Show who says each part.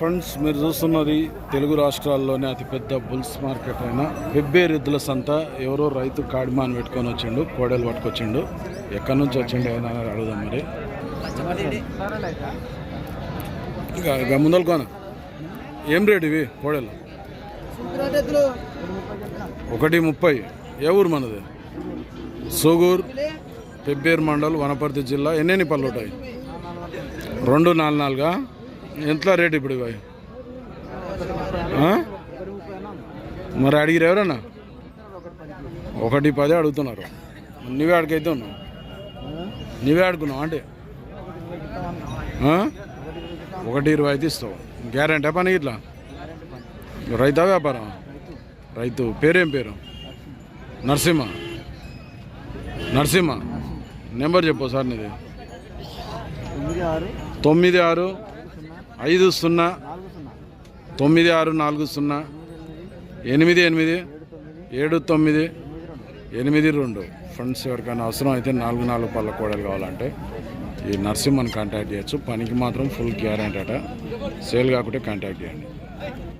Speaker 1: Friends మీరు చూస్తున్నది తెలుగు రాష్ట్రాల్లోనే అతిపెద్ద బుల్స్ మార్కెట్ అయిన. వెబ్బేరు సంత ఎవరో రైతు కాడిమాన్ పెట్టుకొని వచ్చిండు కోడలు పట్టుకొచ్చిండు. ఎక్కడి నుంచి వచ్చిండు అయినా అని అడుగుదాం మరి. ఇక కోన ఏం రేటు ఇవి కోడలు? ఒకటి ముప్పై. ఏ ఊరు మనది? సోగూర్ పెబ్బేరు మండల్ వనపర్తి జిల్లా. ఎన్నెన్ని పళ్ళు ఉంటాయి? రెండు నాలుగు నాలుగా? ఎంత రేటు ఇప్పుడు ఇవి? మరి అడిగిరు ఎవరన్నా? ఒకటి పదే అడుగుతున్నారు. నువ్వే అడిగైతే ఉన్నావు. నువ్వే అడుగున్నావు అంటే? ఒకటి ఇరవై అయితే ఇస్తావు. గ్యారంటీ పని ఇట్లా రైతా వ్యాపారం? రైతు పేరేం పేరు? నరసింహ? నరసింహ? నెంబర్ చెప్పు సార్ నీది.
Speaker 2: తొమ్మిది ఆరు
Speaker 1: తొమ్మిది ఆరు ఐదు
Speaker 2: సున్నా
Speaker 1: తొమ్మిది ఆరు నాలుగు సున్నా ఎనిమిది ఎనిమిది ఏడు తొమ్మిది ఎనిమిది రెండు. ఫ్రెండ్స్ ఎవరికైనా అవసరం అయితే నాలుగు నాలుగు పళ్ళ కోడలు కావాలంటే ఈ నర్సింహని కాంటాక్ట్ చేయొచ్చు. పనికి మాత్రం ఫుల్ గ్యారెంటీ అట. సేల్ కాకుంటే కాంటాక్ట్ చేయండి.